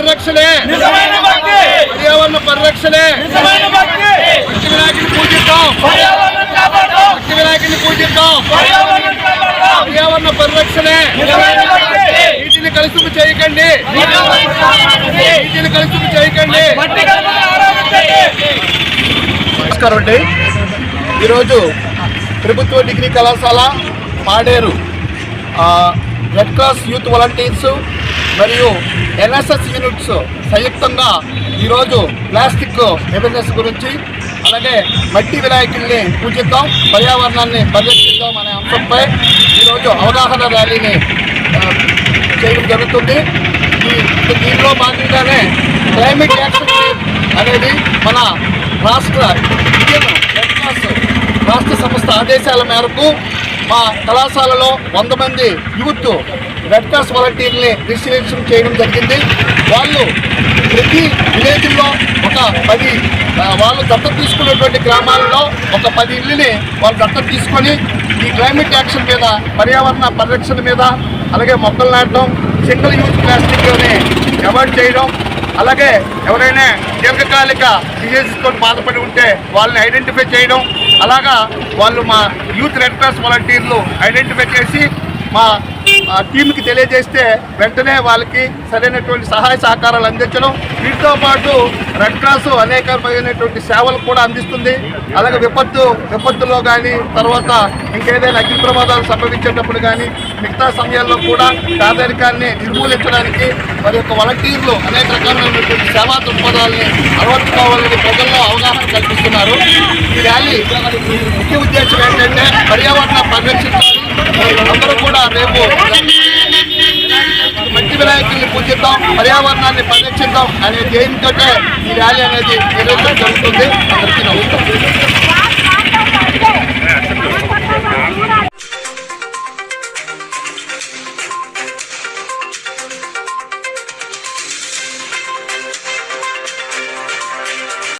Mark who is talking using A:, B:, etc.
A: పరిరక్షణే. పర్యావరణ పరిరక్షణే.
B: భక్తి.
A: వినాయకుడిని పూజిద్దాం. భక్తి వినాయకుడిని పూజిద్దాం.
B: పర్యావరణం
A: పరిరక్షణే. నీటిని కలుసుకు చేయకండి. నీటిని కలుసుకు చేయకండి.
B: మట్టి
A: నమస్కారం అండి. ఈరోజు ప్రభుత్వ డిగ్రీ కళాశాల పాడేరు ఆ, రెడ్ క్రాస్ యూత్ వాలంటీర్స్ మరియు ఎన్ఎస్ఎస్ యూనిట్స్ సంయుక్తంగా ఈరోజు ప్లాస్టిక్ అవేర్నెస్ గురించి అలాగే మట్టి వినాయకుల్ని పూజిద్దాం పర్యావరణాన్ని పరిరక్షిద్దాం అనే అంశంపై ఈరోజు అవగాహన ర్యాలీని చేయడం జరుగుతుంది. దీనిలో భాగంగానే క్లైమేట్ యాక్షన్ అనేది మన రాష్ట్ర ఇండియన్ రెడ్ క్రాస్ రాష్ట్ర సంస్థ ఆదేశాల మేరకు మా కళాశాలలో వంద మంది యూత్ రెడ్ క్రాస్ వాలంటీర్ని రిజిస్ట్రేషన్ చేయడం జరిగింది. వాళ్ళు ప్రతి విలేజ్లో ఒక పది వాళ్ళు దత్తత తీసుకున్నటువంటి గ్రామాలలో ఒక పది ఇళ్ళని వాళ్ళు దత్తత తీసుకొని ఈ క్లైమేట్ యాక్షన్ మీద పర్యావరణ పరిరక్షణ మీద అలాగే మొక్కలు నాటడం సింగిల్ యూజ్ ప్లాస్టిక్ని అవాయిడ్ చేయడం అలాగే ఎవరైనా దీర్ఘకాలిక డిజీజెస్తో బాధపడి ఉంటే వాళ్ళని ఐడెంటిఫై చేయడం అలాగా వాళ్ళు మా యూత్ రెడ్ క్రాస్ వాలంటీర్లు ఐడెంటిఫై చేసి మా ఆ, టీంకి తెలియజేస్తే వెంటనే వాళ్ళకి సరైనటువంటి సహాయ సహకారాలు అందించడం. వీటితో పాటు రెడ్ క్రాస్ అనేకమైనటువంటి సేవలు కూడా అందిస్తుంది. అలాగే విపత్తు విపత్తులో కానీ తర్వాత ఇంకేదైనా అగ్ని ప్రమాదాలు సంభవించేటప్పుడు కానీ మిగతా సమయాల్లో కూడా పేదరికాన్ని నిర్మూలించడానికి మరి యొక్క వాలంటీర్లు అనేక రకాలైనటువంటి సేవా దృక్పథాలని అలవర్చుకోవాలని ప్రజల్లో అవగాహన కల్పిస్తున్నారు. ఈ ర్యాలీ ముఖ్య ఉద్దేశం ఏంటంటే పర్యావరణ పరిరక్షించాలి. అందరూ కూడా రేపు మంచి వినాయకుల్ని పూజిద్దాం పర్యావరణాన్ని పరిరక్షిద్దాం అనే ధ్యేయంతో ఈ ర్యాలీ అనేది నిర్వహించడం జరుగుతుంది. అందరికీ నమస్కారం.